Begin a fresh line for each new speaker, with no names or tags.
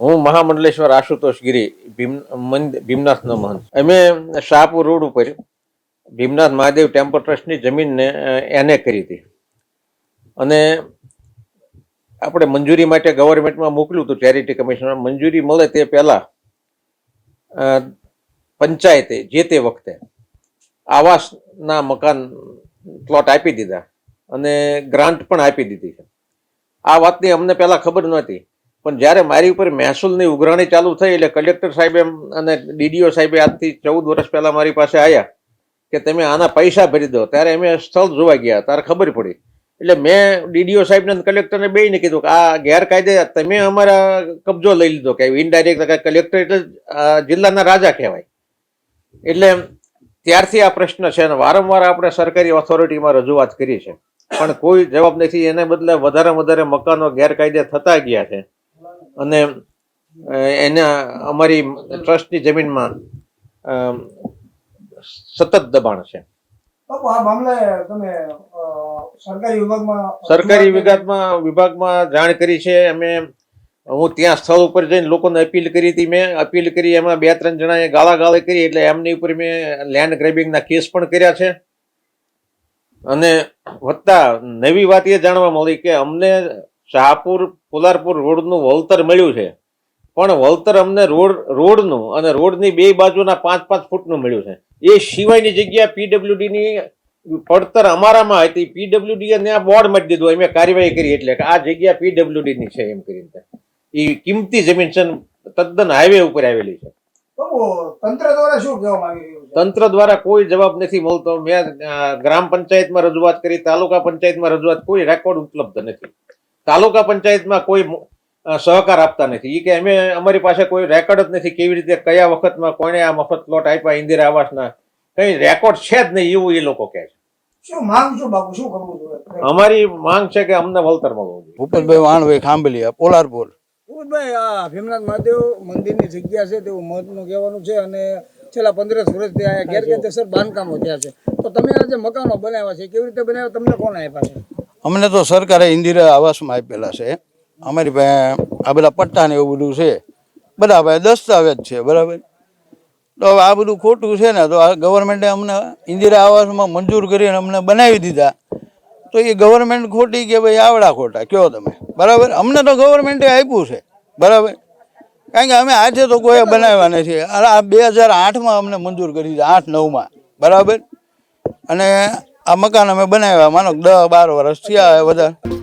હું મહામંડલેશ્વર આશુતોષ ગિરી, ભીમ ભીમનાથનો મહંત. અમે શાહપુર રોડ ઉપર ભીમનાથ મહાદેવ ટેમ્પલ ટ્રસ્ટની જમીનને એને કરી હતી. અને આપણે મંજૂરી માટે ગવર્મેન્ટમાં મોકલ્યું હતું, ચેરિટી કમિશનમાં મંજૂરી મળે તે પહેલા પંચાયતે જે તે વખતે આવાસના મકાન પ્લોટ આપી દીધા અને ગ્રાન્ટ પણ આપી દીધી છે. આ વાતની અમને પહેલાં ખબર નહોતી. પણ જ્યારે મારી ઉપર મહેસૂલની ઉઘરાણી ચાલુ થઈ એટલે કલેક્ટર સાહેબે અને ડીડીઓ સાહેબે આજથી ચૌદ વર્ષ પહેલાં મારી પાસે આવ્યા કે તમે આના પૈસા ભરી દો. ત્યારે અમે સ્થળ જોવા ગયા. ત્યારે ખબર પડી. એટલે મેં ડીડીઓ સાહેબને કલેક્ટરને બેયને કીધું કે આ ગેરકાયદે તમે અમારા કબજો લઈ લીધો કે ઇનડાયરેક્ટ કલેક્ટર એટલે જિલ્લાના રાજા કહેવાય. એટલે ત્યારથી આ પ્રશ્ન છે અને વારંવાર આપણે સરકારી ઓથોરિટીમાં રજૂઆત કરી છે. પણ કોઈ જવાબ નથી. એને બદલે વધારે વધારે મકાનો ગેરકાયદે થતા ગયા છે. અને એના અમારી ટ્રસ્ટની જમીનમાં સતત દબાણ છે.
સરકારી વિભાગમાં
વિભાગમાં વિભાગમાં જાણ કરી છે. અમે હું ત્યાં સ્થળ ઉપર જઈને લોકોને અપીલ કરી હતી. મેં અપીલ કરી એમાં બે ત્રણ જણાએ ગાળા ગાળે કરી એટલે એમની ઉપર મેં લેન્ડ ગ્રેબિંગના કેસ પણ કર્યા છે. અને વત્તા નવી વાત એ જાણવા મળી કે અમને શાહપુર પુલારપુર રોડનું વળતર મળ્યું છે. પણ વળતર અમને રોડ રોડનું અને રોડની બે બાજુના પાંચ પાંચ ફૂટનું મળ્યું છે. એ સિવાયની જગ્યા પીડબ્લ્યુડીની પડતર અમારામાં હતી. પીડબ્લ્યુડી ને આ બોર્ડ મારી દીધું. અમે કાર્યવાહી કરી એટલે કે આ જગ્યા પીડબ્લ્યુડીની છે એમ કરીને. એ કિંમતી જમીન છે તદ્દન હાઈવે ઉપર આવેલી છે.
તંત્ર દ્વારા શું કહેવામાં આવી રહ્યું છે?
તંત્ર દ્વારા કોઈ જવાબ નથી મળતો. મેં ગ્રામ પંચાયતમાં રજૂઆત કરી તાલુકા પંચાયતમાં રજૂઆત કોઈ રેકોર્ડ ઉપલબ્ધ નથી. તાલુકા પંચાયતમાં કોઈ સહકાર આપતા નથી. એ કે અમે અમારી પાસે કોઈ રેકોર્ડ જ નથી કેવી રીતે કયા વખતમાં કોણે આ મફત પ્લોટ આપ્યા ઇન્દિરા આવાસના. કઈ રેકોર્ડ છે જ નહીં એવું એ લોકો કહે છે.
શું માંગ શું બાપુ શું કરવું જોઈએ?
અમારી માંગ છે કે અમને વળતર મળવું જોઈએ.
ભૂપતભાઈ વાણભાઈ ખાંભલિયા પોલારપુર
ભાઈ આ ભીમનાથ મહાદેવ મંદિરની જગ્યા છે તેવું મહત્વનું કહેવાનું છે અને છેલ્લા પંદરસ વર્ષથી આ ગેરકાયદેસર બાંધકામો થયા છે. તો તમે આ જે મકાનો બનાવ્યા છે કેવી રીતે બનાવ્યા? તમને કોણ આપ્યા છે?
અમને તો સરકારે ઇન્દિરા આવાસમાં આપેલા છે. અમારી પાસે આ બધા પટ્ટા ને એવું બધું છે. બધા ભાઈ દસ્તાવેજ છે, બરાબર? તો હવે આ બધું ખોટું છે ને, તો આ ગવર્મેન્ટે અમને ઇન્દિરા આવાસમાં મંજૂર કરીને અમને બનાવી દીધા. તો એ ગવર્મેન્ટ ખોટી કે ભાઈ આવડા ખોટા? કયો તમે. બરાબર? અમને તો ગવર્મેન્ટે આપ્યું છે. બરાબર? કારણ કે અમે આજે તો કોઈ બનાવ્યા નથી. આ બે હજાર આઠમાં અમને મંજૂર કરી દીધા, આઠ નવમાં. બરાબર? અને આ મકાન અમે બનાવ્યા માનો દસ બાર વર્ષ થયા વધારે